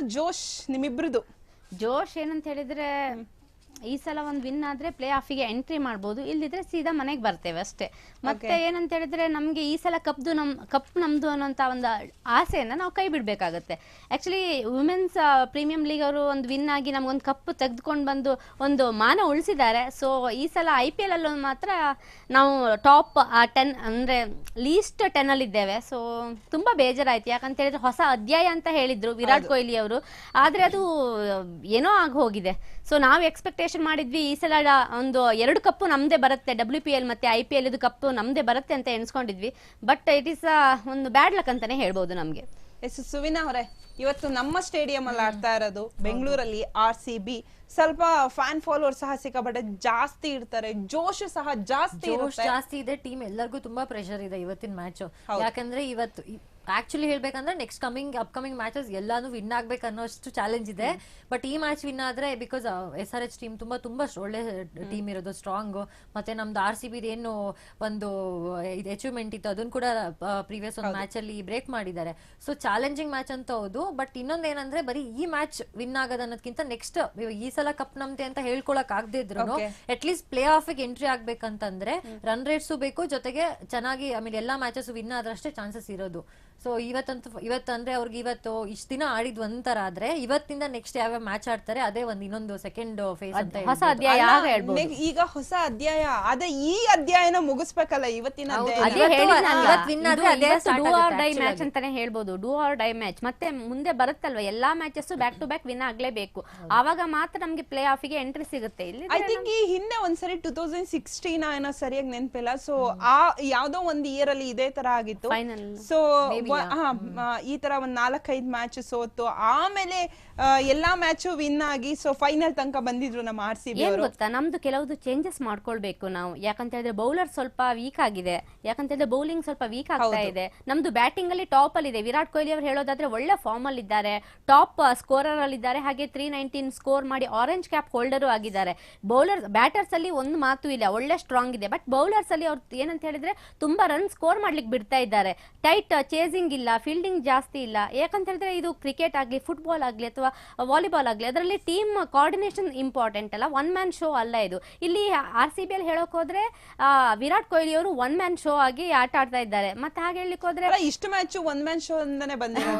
ಜೋಶ್ ನಿಮ್ಮಿಬ್ರದ್ದು ಜೋಶ್ ಏನಂತ ಹೇಳಿದ್ರೆ ಈ ಸಲ ಒಂದು ವಿನ್ ಆದ್ರೆ ಪ್ಲೇ ಆಫಿಗೆ ಎಂಟ್ರಿ ಮಾಡ್ಬೋದು. ಇಲ್ದಿದ್ರೆ ಸೀದಾ ಮನೆಗೆ ಬರ್ತೇವೆ ಅಷ್ಟೇ. ಮತ್ತೆ ಏನಂತ ಹೇಳಿದ್ರೆ ನಮಗೆ ಈ ಸಲ ಕಪ್ದು ನಮ್ ಕಪ್ ನಮ್ದು ಅನ್ನೋಂಥ ಒಂದು ಆಸೆಯನ್ನು ನಾವು ಕೈ ಬಿಡಬೇಕಾಗುತ್ತೆ. ಆಕ್ಚುಲಿ ವುಮೆನ್ಸ್ ಪ್ರೀಮಿಯಂ ಲೀಗ್ ಅವರು ಒಂದು ವಿನ್ ಆಗಿ ನಮ್ಗೊಂದು ಕಪ್ ತೆಗೆದುಕೊಂಡು ಬಂದು ಒಂದು ಮಾನ ಉಳಿಸಿದ್ದಾರೆ. ಸೊ ಈ ಸಲ ಐ ಪಿ ಎಲ್ ಅಲ್ಲೂ ಮಾತ್ರ ನಾವು ಟಾಪ್ ಟೆನ್ ಅಂದ್ರೆ ಲೀಸ್ಟ್ ಟೆನ್ ಅಲ್ಲಿ ಇದ್ದೇವೆ. ಸೊ ತುಂಬಾ ಬೇಜಾರಾಯ್ತು. ಯಾಕಂತ ಹೇಳಿದ್ರೆ ಹೊಸ ಅಧ್ಯಾಯ ಅಂತ ಹೇಳಿದ್ರು ವಿರಾಟ್ ಕೊಹ್ಲಿ ಅವರು. ಆದ್ರೆ ಅದು ಏನೋ ಆಗಿ ಹೋಗಿದೆ. ಸೊ ನಾವು ಎಕ್ಸ್ಪೆಕ್ಟೇಷನ್ ಮಾಡಿದ್ವಿ ಈ ಸಲ ಒಂದು ಎರಡು ಕಪ್ಪು ನಮ್ದೇ ಬರುತ್ತೆ ಡಬ್ಲ್ಯೂ ಪಿ ಎಲ್ ಮತ್ತೆ ಐ ಪಿ ಎಲ್ ಇದು ಕಪ್ಪು ನಮ್ದೇ ಬರುತ್ತೆ ಅಂತ ಎಣಿಸ್ಕೊಂಡಿದ್ವಿ. ಬಟ್ ಇಟ್ ಈಸ್ ಒಂದು ಬ್ಯಾಡ್ ಲಕ್ ಅಂತಾನೆ ಹೇಳ್ಬೋದು ನಮ್ಗೆ. ಎಸ್ ಸುವಿನ ಅವರೇ ಇವತ್ತು ನಮ್ಮ ಸ್ಟೇಡಿಯಂ ಅಲ್ಲಿ ಆಡ್ತಾ ಇರೋದು ಬೆಂಗಳೂರಲ್ಲಿ ಆರ್ ಸಿ ಬಿ ಸ್ವಲ್ಪ ಫ್ಯಾನ್ ಫಾಲೋವರ್ ಸಹ ಸಿಕ್ಕಾಪಟ್ಟೆ ಜಾಸ್ತಿ ಇರ್ತಾರೆ ಜೋಶ್ ಸಹ ಜಾಸ್ತಿ ಜೋಶ್ ಜಾಸ್ತಿ ಇದೆ ಟೀಮ್ ಎಲ್ಲರಿಗೂ ತುಂಬಾ ಪ್ರೆಷರ್ ಇದೆ ಇವತ್ತಿನ ಮ್ಯಾಚ್ ಯಾಕಂದ್ರೆ ಇವತ್ತು ಆಕ್ಚುಲಿ ಹೇಳ್ಬೇಕಂದ್ರೆ ನೆಕ್ಸ್ಟ್ ಕಮಿಂಗ್ ಅಪ್ಕಮಿಂಗ್ ಮ್ಯಾಚಸ್ ಎಲ್ಲಾನು ವಿನ್ ಆಗ್ಬೇಕು ಅನ್ನೋಷ್ಟು ಚಾಲೆಂಜ್ ಇದೆ ಬಟ್ ಈ ಮ್ಯಾಚ್ ವಿನ್ ಆದ್ರೆ because S R H team ತುಂಬಾ ತುಂಬಾ ಒಳ್ಳೆ ಟೀಮ್ ಇರೋದು ಸ್ಟ್ರಾಂಗ್ ಮತ್ತೆ ನಮ್ದು ಆರ್ ಸಿ ಬಿ ಏನು ಒಂದು ಅಚೀವ್ಮೆಂಟ್ ಇತ್ತು ಅದನ್ನ ಕೂಡ ಪ್ರೀವಿಯಸ್ ಒಂದು ಮ್ಯಾಚ್ ಅಲ್ಲಿ ಬ್ರೇಕ್ ಮಾಡಿದ್ದಾರೆ. ಸೊ ಚಾಲೆಂಜಿಂಗ್ ಮ್ಯಾಚ್ ಅಂತ ಹೌದು ಬಟ್ ಇನ್ನೊಂದ್ ಏನಂದ್ರೆ ಬರೀ ಈ ಮ್ಯಾಚ್ ವಿನ್ ಆಗೋದು ಅನ್ನೋದಕ್ಕಿಂತ ನೆಕ್ಸ್ಟ್ ಈ ಸಲ ಕಪ್ ನಮ್ದೆ ಅಂತ ಹೇಳ್ಕೊಳಕ್ ಆಗದೆ ಇದ್ರು. ಅಟ್ ಲೀಸ್ಟ್ ಪ್ಲೇ ಆಫ್ಗೆ ಎಂಟ್ರಿ ಆಗ್ಬೇಕಂತಂದ್ರೆ ರನ್ ರೇಟ್ಸು ಬೇಕು ಜೊತೆಗೆ ಚೆನ್ನಾಗಿ ಐ ಮೀನ್ ಎಲ್ಲಾ ಮ್ಯಾಚಸ್ ವಿನ್ ಆದ್ರಷ್ಟೇ ಚಾನ್ಸಸ್ ಇರೋದು. ಸೊ ಇವತ್ತಂತೂ ಇವತ್ತಂದ್ರೆ ಅವ್ರಿಗೆ ಇವತ್ತು ಇಷ್ಟು ದಿನ ಆಡಿದ್ ಒಂಥರ ಆದ್ರೆ ಇವತ್ತಿಂದ ನೆಕ್ಸ್ಟ್ ಯಾವ ಮ್ಯಾಚ್ ಆಡ್ತಾರೆ ಅದೇ ಒಂದು ಇನ್ನೊಂದು ಸೆಕೆಂಡ್ ಫೇಸ್ ಅಂತ ಹೊಸ ಹೇಳ್ಬೋದು. ಅಧ್ಯಾಯ ಈಗ ಹೊಸ ಅಧ್ಯಾಯ ಅದೇ ಈ ಅಧ್ಯಾಯನ ಮುಗಿಸ್ಬೇಕಲ್ಲ ಇವತ್ತಿನ ಡೈ die actually. match ಅಂತಾನೆ ಹೇಳ್ಬೋದು. ಡೂ ಆರ್ ಡೈ ಮ್ಯಾಚ್ ಮತ್ತೆ ಮುಂದೆ ಬರುತ್ತಲ್ವಾ ಎಲ್ಲಾ matches back to back win ಆಗ್ಲೇಬೇಕು. ಆವಾಗ ಮಾತ್ರ ನಮ್ಗೆ ಪ್ಲೇ ಆಫಿಗೆ ಎಂಟ್ರಿ ಸಿಗುತ್ತೆ. ಇಲ್ಲಿ ಐ ಥಿಂಕ್ ಈ ಹಿಂದೆ ಒಂದ್ಸರಿ ಟೂ ತೌಸಂಡ್ ಸಿಕ್ಸ್ಟೀನ್ ಏನೋ ಸರಿಯಾಗಿ ನೆನಪಿಲ್ಲ. ಸೊ ಆ ಯಾವ್ದೋ ಒಂದ್ ಇಯರ್ ಅಲ್ಲಿ ಇದೇ ತರ ಆಗಿತ್ತು. ಫೈನಲ್ ಸೊ ಈ ತರ ಒಂದ್ ನಾಲ್ಕೈದು ಮ್ಯಾಚ್ ಸೋತು ಆಮೇಲೆ ಎಲ್ಲಾ ಮ್ಯಾಚು ವಿನ್ ಆಗಿ ಸೊ ಫೈನಲ್ ತನಕ ಬಂದಿದ್ರು ನಮ್ಮ ಆರ್ ಸಿ ಏನ್ ಗೊತ್ತಾ? ನಮ್ದು ಕೆಲವೊಂದು ಚೇಂಜಸ್ ಮಾಡ್ಕೊಳ್ಬೇಕು ನಾವು. ಯಾಕಂತ ಹೇಳಿದ್ರೆ ಬೌಲರ್ ಸ್ವಲ್ಪ ವೀಕ್ ಆಗಿದೆ. ಯಾಕಂತ ಹೇಳಿದ್ರೆ ಬೌಲಿಂಗ್ ಸ್ವಲ್ಪ ವೀಕ್ ಆಗ್ತಾ ಇದೆ. ನಮ್ದು ಬ್ಯಾಟಿಂಗ್ ಅಲ್ಲಿ ಟಾಪ್ ಅಲ್ಲಿ ಇದೆ. ವಿರಾಟ್ ಕೊಹ್ಲಿ ಅವರು ಹೇಳೋದಾದ್ರೆ ಒಳ್ಳೆ ಫಾರ್ಮ್ ಅಲ್ಲಿ ಇದ್ದಾರೆ. ಟಾಪ್ ಸ್ಕೋರರ್ ಅಲ್ಲಿ ಇದ್ದಾರೆ. ಹಾಗೆ ತ್ರೀ ನೈನ್ಟೀನ್ ಸ್ಕೋರ್ ಮಾಡಿ ಆರೆಂಜ್ ಕ್ಯಾಪ್ ಹೋಲ್ಡರ್ ಆಗಿದ್ದಾರೆ. ಬೌಲರ್ ಬ್ಯಾಟರ್ಸ್ ಅಲ್ಲಿ ಒಂದು ಮಾತು ಇಲ್ಲ. ಒಳ್ಳೆ ಸ್ಟ್ರಾಂಗ್ ಇದೆ. ಬಟ್ ಬೌಲರ್ಸ್ ಅಲ್ಲಿ ಅವ್ರು ಏನಂತ ಹೇಳಿದ್ರೆ ತುಂಬಾ ರನ್ ಸ್ಕೋರ್ ಮಾಡ್ಲಿಕ್ಕೆ ಬಿಡ್ತಾ ಇದ್ದಾರೆ. ಟೈಟ್ ಚೇಸಿಂಗ್ ಇಲ್ಲ ಫೀಲ್ಡಿಂಗ್ ಜಾಸ್ತಿ ಇಲ್ಲ. ಯಾಕಂತ ಹೇಳಿದ್ರೆ ಇದು ಕ್ರಿಕೆಟ್ ಆಗಲಿ ಫುಟ್ಬಾಲ್ ಆಗಲಿ ಅಥವಾ ವಾಲಿಬಾಲ್ ಆಗಲಿ, ಅದರಲ್ಲಿ ಟೀಮ್ ಕೋಆರ್ಡಿನೇಷನ್ ಇಂಪಾರ್ಟೆಂಟ್ ಅಲ್ಲ. ಒನ್ ಮ್ಯಾನ್ ಶೋ ಅಲ್ಲ ಇದು. ಇಲ್ಲಿ ಆರ್ ಸಿ ಬಿ ಅಲ್ಲಿ ಹೇಳೋಕ್ ಹೋದ್ರೆ ವಿರಾಟ್ ಕೊಹ್ಲಿ ಅವರು ಒನ್ ಮ್ಯಾನ್ ಶೋ ಆಗಿ ಆಟ ಆಡ್ತಾ ಇದ್ದಾರೆ. ಮತ್ತೆ ಹಾಗೆ ಹೇಳಲಿಕ್ಕೆ ಹೋದ್ರೆ ಇಷ್ಟು ಮ್ಯಾಚ್ ಒನ್ ಮ್ಯಾನ್ ಶೋ ಅಂತಾನೆ ಬಂದಿರೋದು.